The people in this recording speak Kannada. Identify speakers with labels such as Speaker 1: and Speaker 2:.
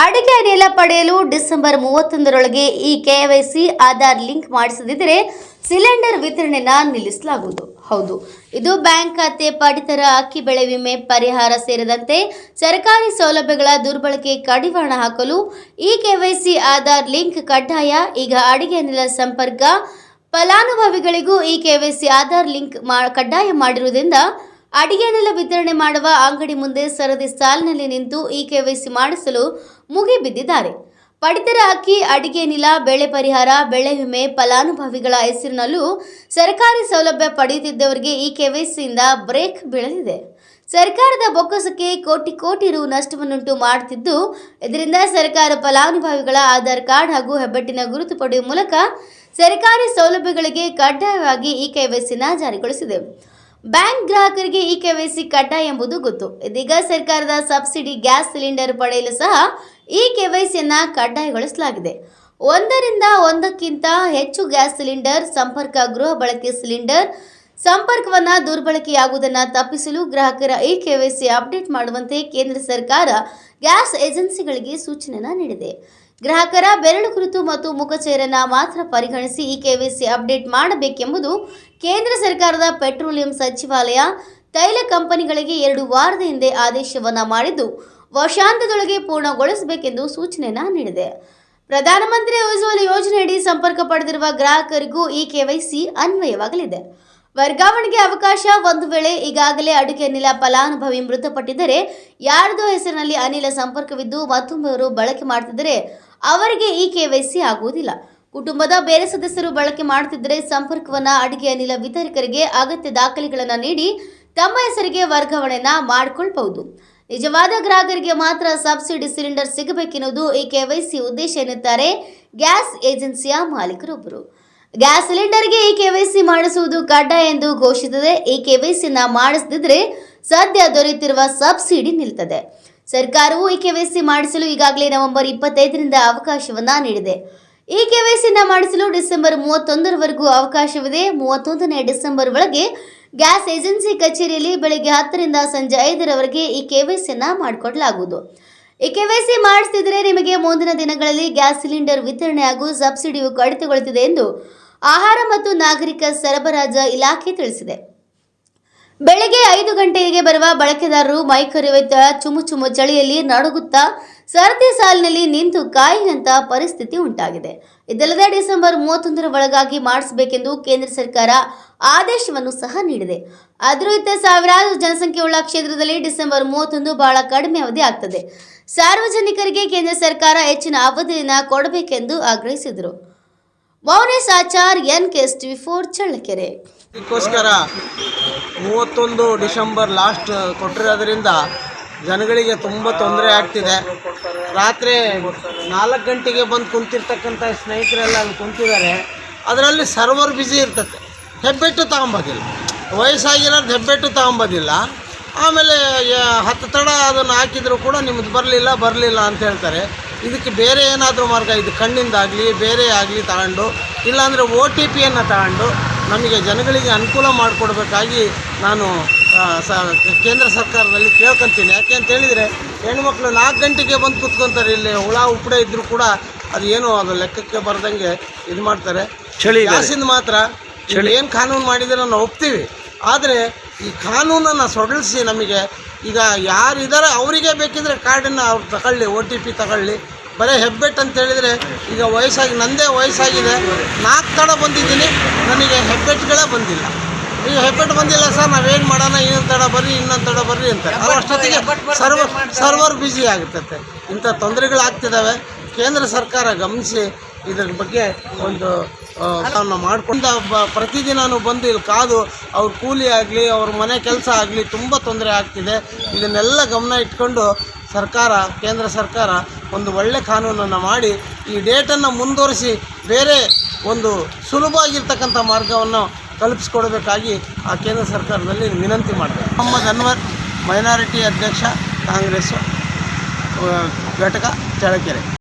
Speaker 1: ಅಡಿಗೆ ಅನಿಲ ಪಡೆಯಲು ಡಿಸೆಂಬರ್ ಮೂವತ್ತೊಂದರೊಳಗೆ ಈ ಕೆವೈಸಿ ಆಧಾರ್ ಲಿಂಕ್ ಮಾಡಿಸದಿದ್ದರೆ ಸಿಲಿಂಡರ್ ವಿತರಣೆನ ನಿಲ್ಲಿಸಲಾಗುವುದು. ಹೌದು, ಇದು ಬ್ಯಾಂಕ್ ಖಾತೆ ಪಡಿತರ ಅಕ್ಕಿ ಬೆಳೆ ವಿಮೆ ಪರಿಹಾರ ಸೇರಿದಂತೆ ಸರ್ಕಾರಿ ಸೌಲಭ್ಯಗಳ ದುರ್ಬಳಕೆ ಕಡಿವಾಣ ಹಾಕಲು ಈ ಕೆವೈಸಿ ಆಧಾರ್ ಲಿಂಕ್ ಕಡ್ಡಾಯ. ಈಗ ಅಡಿಗೆ ಅನಿಲ ಸಂಪರ್ಕ ಫಲಾನುಭವಿಗಳಿಗೂ ಈ ಕೆವೈಸಿ ಆಧಾರ್ ಲಿಂಕ್ ಕಡ್ಡಾಯ ಮಾಡಿರುವುದರಿಂದ ಅಡಿಗೆ ಅನಿಲ ವಿತರಣೆ ಮಾಡುವ ಅಂಗಡಿ ಮುಂದೆ ಸರದಿ ಸಾಲಿನಲ್ಲಿ ನಿಂತು ಈ ಕೆವೈಸಿ ಮಾಡಿಸಲು ಮುಗಿಬಿದ್ದಿದ್ದಾರೆ ಪಡಿತರ ಅಕ್ಕಿ, ಅಡಿಗೆ ಅನಿಲ ಬೆಳೆ ಪರಿಹಾರ, ಬೆಳೆ ವಿಮೆ, ಫಲಾನುಭವಿಗಳ ಹೆಸರಿನಲ್ಲೂ ಸರ್ಕಾರಿ ಸೌಲಭ್ಯ ಪಡೆಯುತ್ತಿದ್ದವರಿಗೆ ಈ ಕೆವೈಸಿಯಿಂದ ಬ್ರೇಕ್ ಬೀಳಲಿದೆ. ಸರ್ಕಾರದ ಬೊಕ್ಕಸಕ್ಕೆ ಕೋಟಿ ಕೋಟಿ ರು ನಷ್ಟವನ್ನುಂಟು ಮಾಡುತ್ತಿದ್ದು, ಇದರಿಂದ ಸರ್ಕಾರ ಫಲಾನುಭವಿಗಳ ಆಧಾರ್ ಕಾರ್ಡ್ ಹಾಗೂ ಹೆಬ್ಬೆಟ್ಟಿನ ಗುರುತು ಪಡೆಯುವ ಮೂಲಕ ಸರ್ಕಾರಿ ಸೌಲಭ್ಯಗಳಿಗೆ ಕಡ್ಡಾಯವಾಗಿ ಈ ಕೆವೈಸಿನ ಜಾರಿಗೊಳಿಸಿದೆ. ಬ್ಯಾಂಕ್ ಗ್ರಾಹಕರಿಗೆ ಈ ಕೆವೈಸಿ ಕಡ್ಡಾಯ ಎಂಬುದು ಗೊತ್ತು. ಇದೀಗ ಸರ್ಕಾರದ ಸಬ್ಸಿಡಿ ಗ್ಯಾಸ್ ಸಿಲಿಂಡರ್ ಪಡೆಯಲು ಸಹ ಈ ಕೆವೈಸಿಯನ್ನ ಕಡ್ಡಾಯಗೊಳಿಸಲಾಗಿದೆ. ಒಂದರಿಂದ ಒಂದಕ್ಕಿಂತ ಹೆಚ್ಚು ಗ್ಯಾಸ್ ಸಿಲಿಂಡರ್, ಸಂಪರ್ಕ ಗೃಹ ಬಳಕೆ ಸಿಲಿಂಡರ್, ಸಂಪರ್ಕವನ್ನ ದುರ್ಬಳಕೆಯಾಗುವುದನ್ನು ತಪ್ಪಿಸಲು ಗ್ರಾಹಕರ ಈ ಕೆವೈಸಿ ಅಪ್ಡೇಟ್ ಮಾಡುವಂತೆ ಕೇಂದ್ರ ಸರ್ಕಾರ ಗ್ಯಾಸ್ ಏಜೆನ್ಸಿಗಳಿಗೆ ಸೂಚನೆನ ನೀಡಿದೆ. ಗ್ರಾಹಕರ ಬೆರಳು ಕುರುತು ಮತ್ತು ಮುಖಚೇರನ್ನ ಮಾತ್ರ ಪರಿಗಣಿಸಿ ಈ ಕೆವಿಸಿ ಅಪ್ಡೇಟ್ ಮಾಡಬೇಕೆಂಬುದು ಕೇಂದ್ರ ಸರ್ಕಾರದ ಪೆಟ್ರೋಲಿಯಂ ಸಚಿವಾಲಯ ತೈಲ ಕಂಪನಿಗಳಿಗೆ ಎರಡು ವಾರದ ಹಿಂದೆ ಆದೇಶವನ್ನು ಮಾಡಿದ್ದು ವರ್ಷಾಂತದೊಳಗೆ ಪೂರ್ಣಗೊಳಿಸಬೇಕೆಂದು ಸೂಚನೆಯನ್ನು ನೀಡಿದೆ. ಪ್ರಧಾನಮಂತ್ರಿ ಉಜ್ವಲ ಯೋಜನೆಯಡಿ ಸಂಪರ್ಕ ಪಡೆದಿರುವ ಗ್ರಾಹಕರಿಗೂ ಈ ಕೆವೈಸಿ ಅನ್ವಯವಾಗಲಿದೆ. ವರ್ಗಾವಣೆಗೆ ಅವಕಾಶ ಒಂದು ವೇಳೆ ಈಗಾಗಲೇ ಅಡುಗೆ ಅನಿಲ ಫಲಾನುಭವಿ ಮೃತಪಟ್ಟಿದ್ದರೆ, ಯಾರದೋ ಹೆಸರಿನಲ್ಲಿ ಅನಿಲ ಸಂಪರ್ಕವಿದ್ದು ಮತ್ತೊಬ್ಬರು ಬಳಕೆ ಮಾಡ್ತಿದ್ದರೆ ಅವರಿಗೆ ಈ ಕೆವೈಸಿ ಆಗುವುದಿಲ್ಲ. ಕುಟುಂಬದ ಬೇರೆ ಸದಸ್ಯರು ಬಳಕೆ ಮಾಡುತ್ತಿದ್ದರೆ ಸಂಪರ್ಕವನ್ನ ಅಡುಗೆ ಅನಿಲ ವಿತರಕರಿಗೆ ಅಗತ್ಯ ದಾಖಲೆಗಳನ್ನು ನೀಡಿ ತಮ್ಮ ಹೆಸರಿಗೆ ವರ್ಗಾವಣೆಯನ್ನು ಮಾಡಿಕೊಳ್ಬಹುದು. ನಿಜವಾದ ಗ್ರಾಹಕರಿಗೆ ಮಾತ್ರ ಸಬ್ಸಿಡಿ ಸಿಲಿಂಡರ್ ಸಿಗಬೇಕೆನ್ನುವುದು ಈ ಕೆವೈಸಿ ಉದ್ದೇಶ ಎನ್ನುತ್ತಾರೆ ಗ್ಯಾಸ್ ಏಜೆನ್ಸಿಯ ಮಾಲೀಕರೊಬ್ಬರು. ಗ್ಯಾಸ್ ಸಿಲಿಂಡರ್ಗೆ ಈ ಕೆವೈಸಿ ಮಾಡಿಸುವುದು ಕಡ್ಡಾಯ ಎಂದು ಘೋಷಿಸಿದೆ. ಈ ಕೆವೈಸಿನ ಮಾಡಿಸದಿದ್ರೆ ಸದ್ಯ ದೊರೆಯುತ್ತಿರುವ ಸಬ್ಸಿಡಿ ನಿಲ್ತದೆ. ಸರ್ಕಾರವು ಈ ಕೆವೈಸಿ ಮಾಡಿಸಲು ಈಗಾಗಲೇ ನವೆಂಬರ್ ಇಪ್ಪತ್ತೈದರಿಂದ ಅವಕಾಶವನ್ನ ನೀಡಿದೆ. ಈ ಕೆವೈಸಿನ ಮಾಡಿಸಲು ಡಿಸೆಂಬರ್ ಮೂವತ್ತೊಂದರವರೆಗೂ ಅವಕಾಶವಿದೆ. ಮೂವತ್ತೊಂದನೇ ಡಿಸೆಂಬರ್ ಒಳಗೆ ಗ್ಯಾಸ್ ಏಜೆನ್ಸಿ ಕಚೇರಿಯಲ್ಲಿ ಬೆಳಗ್ಗೆ ಹತ್ತರಿಂದ ಸಂಜೆ ಐದರವರೆಗೆ ಈ ಕೆವೈಸಿಯನ್ನ ಮಾಡಿಕೊಡಲಾಗುವುದು. ಈ ಕೆವೈಸಿ ಮಾಡಿಸ್ತಿದ್ರೆ ನಿಮಗೆ ಮುಂದಿನ ದಿನಗಳಲ್ಲಿ ಗ್ಯಾಸ್ ಸಿಲಿಂಡರ್ ವಿತರಣೆ ಹಾಗೂ ಸಬ್ಸಿಡಿಯು ಕಡಿತಗೊಳ್ಳುತ್ತಿದೆ ಎಂದು ಆಹಾರ ಮತ್ತು ನಾಗರಿಕ ಸರಬರಾಜ ಇಲಾಖೆ ತಿಳಿಸಿದೆ. ಬೆಳಗ್ಗೆ ಐದು ಗಂಟೆಗೆ ಬರುವ ಬಳಕೆದಾರರು ಮೈ ಕೊರೆಯುತ್ತ ಚುಮು ಚುಮು ಚಳಿಯಲ್ಲಿ ನಡುಗುತ್ತಾ ಸರತಿ ಸಾಲಿನಲ್ಲಿ ನಿಂತು ಕಾಯಿಯಂತ ಪರಿಸ್ಥಿತಿ ಉಂಟಾಗಿದೆ. ಇದಲ್ಲದೆ ಡಿಸೆಂಬರ್ ಮೂವತ್ತೊಂದರ ಒಳಗಾಗಿ ಮಾಡಿಸಬೇಕೆಂದು ಕೇಂದ್ರ ಸರ್ಕಾರ ಆದೇಶವನ್ನು ಸಹ ನೀಡಿದೆ. ಆದರೂ ಇತ್ತ ಸಾವಿರಾರು ಜನಸಂಖ್ಯೆಯುಳ್ಳ ಕ್ಷೇತ್ರದಲ್ಲಿ ಡಿಸೆಂಬರ್ ಮೂವತ್ತೊಂದು ಬಹಳ ಕಡಿಮೆ ಅವಧಿ ಆಗ್ತದೆ. ಸಾರ್ವಜನಿಕರಿಗೆ ಕೇಂದ್ರ ಸರ್ಕಾರ ಹೆಚ್ಚಿನ ಅವಧಿಯನ್ನು ಕೊಡಬೇಕೆಂದು ಆಗ್ರಹಿಸಿದರು. Mounesh Achar, N K S T four, Challakere.
Speaker 2: ಇದಕ್ಕೋಸ್ಕರ ಮೂವತ್ತೊಂದು ಡಿಸೆಂಬರ್ ಲಾಸ್ಟ್ ಕೊಟ್ಟಿರೋದ್ರಿಂದ ಜನಗಳಿಗೆ ತುಂಬ ತೊಂದರೆ ಆಗ್ತಿದೆ. ರಾತ್ರಿ ನಾಲ್ಕು ಗಂಟೆಗೆ ಬಂದು ಕುಂತಿರ್ತಕ್ಕಂಥ ಸ್ನೇಹಿತರೆಲ್ಲ ಅಲ್ಲಿ ಕುಂತಿದ್ದಾರೆ. ಅದರಲ್ಲಿ ಸರ್ವರ್ ಬ್ಯುಸಿ ಇರ್ತದೆ. ಹೆಬ್ಬೆಟ್ಟು ತಗೊಂಬೋದಿಲ್ಲ. ವಯಸ್ಸಾಗಿರೋದು ಹೆಬ್ಬೆಟ್ಟು ತಗೊಂಬೋದಿಲ್ಲ. ಆಮೇಲೆ ಹತ್ತು ತಡ ಅದನ್ನು ಹಾಕಿದರೂ ಕೂಡ ನಿಮ್ಮದು ಬರಲಿಲ್ಲ ಬರಲಿಲ್ಲ ಅಂತ ಹೇಳ್ತಾರೆ. ಇದಕ್ಕೆ ಬೇರೆ ಏನಾದರೂ ಮಾರ್ಗ, ಇದು ಕಣ್ಣಿಂದಾಗಲಿ, ಬೇರೆ ಆಗಲಿ ತಗೊಂಡು, ಇಲ್ಲಾಂದರೆ ಓ ಟಿ ಪಿಯನ್ನು ತಗೊಂಡು ನಮಗೆ ಜನಗಳಿಗೆ ಅನುಕೂಲ ಮಾಡಿಕೊಡ್ಬೇಕಾಗಿ ನಾನು ಸ ಕೇಂದ್ರ ಸರ್ಕಾರದಲ್ಲಿ ಕೇಳ್ಕೊತೀನಿ. ಯಾಕೆ ಅಂತ ಹೇಳಿದರೆ ಹೆಣ್ಮಕ್ಳು ನಾಲ್ಕು ಗಂಟೆಗೆ ಬಂದು ಕುತ್ಕೊತಾರೆ. ಇಲ್ಲಿ ಹುಳ ಉಪ್ಪಡೆ ಇದ್ದರೂ ಕೂಡ ಅದು ಏನು ಅದು ಲೆಕ್ಕಕ್ಕೆ ಬರ್ದಂಗೆ ಇದು ಮಾಡ್ತಾರೆ.
Speaker 3: ಚಳಿ
Speaker 2: ಯಾಸಿಂದ ಮಾತ್ರ ಚಳಿ. ಏನು ಕಾನೂನು ಮಾಡಿದರೆ ನಾವು ಒಪ್ತೀವಿ. ಆದರೆ ಈ ಕಾನೂನನ್ನು ಸೊಡಲಿಸಿ ನಮಗೆ ಈಗ ಯಾರಿದ್ದಾರೆ ಅವರಿಗೆ ಬೇಕಿದ್ರೆ ಕಾರ್ಡನ್ನು ಅವ್ರು ತಗೊಳ್ಳಿ ಒ ಟಿ ಪಿ ತಗೊಳ್ಳಿ. ಬರೀ ಹೆಬ್ಬೆಟ್ ಅಂತ ಹೇಳಿದರೆ ಈಗ ವಯಸ್ಸಾಗಿ ನನ್ನದೇ ವಯಸ್ಸಾಗಿದೆ. ನಾಲ್ಕು ತಡ ಬಂದಿದ್ದೀನಿ. ನನಗೆ ಹೆಬ್ಬೆಟ್ಗಳೇ ಬಂದಿಲ್ಲ. ಈಗ ಹೆಬ್ಬೆಟ್ ಬಂದಿಲ್ಲ ಸರ್ ನಾವೇನು ಮಾಡೋಣ? ಇನ್ನೊಂದು ತಡ ಬರ್ರಿ ಇನ್ನೊಂದು ತಡ ಬರ್ರಿ ಅಂತ. ಅಷ್ಟೊತ್ತಿಗೆ ಸರ್ವರ್ ಸರ್ವರ್ ಬ್ಯುಸಿ ಆಗುತ್ತೆ ಇಂಥ ತೊಂದರೆಗಳಾಗ್ತಿದ್ದಾವೆ. ಕೇಂದ್ರ ಸರ್ಕಾರ ಗಮನಿಸಿ ಇದ್ರ ಬಗ್ಗೆ ಒಂದು ನಾವು ಮಾಡ್ಕೊಂಡ ಬ- ಪ್ರತಿದಿನವೂ ಬಂದು ಇಲ್ಲಿ ಕಾದು ಅವ್ರ ಕೂಲಿ ಆಗಲಿ ಅವ್ರ ಮನೆ ಕೆಲಸ ಆಗಲಿ ತುಂಬ ತೊಂದರೆ ಆಗ್ತಿದೆ. ಇದನ್ನೆಲ್ಲ ಗಮನ ಇಟ್ಕೊಂಡು ಸರ್ಕಾರ, ಕೇಂದ್ರ ಸರ್ಕಾರ ಒಂದು ಒಳ್ಳೆ ಕಾನೂನನ್ನು ಮಾಡಿ ಈ ಡೇಟನ್ನು ಮುಂದುವರಿಸಿ ಬೇರೆ ಒಂದು ಸುಲಭವಾಗಿರ್ತಕ್ಕಂಥ ಮಾರ್ಗವನ್ನು ಕಲ್ಪಿಸ್ಕೊಡಬೇಕಾಗಿ ಆ ಕೇಂದ್ರ ಸರ್ಕಾರದಲ್ಲಿ ವಿನಂತಿ ಮಾಡ್ತೇವೆ ಮೊಹಮ್ಮದ್ ಅನ್ವರ್, ಮೈನಾರಿಟಿ ಅಧ್ಯಕ್ಷ, ಕಾಂಗ್ರೆಸ್, ಘಟಕ, ಚಳ್ಳಕೆರೆ.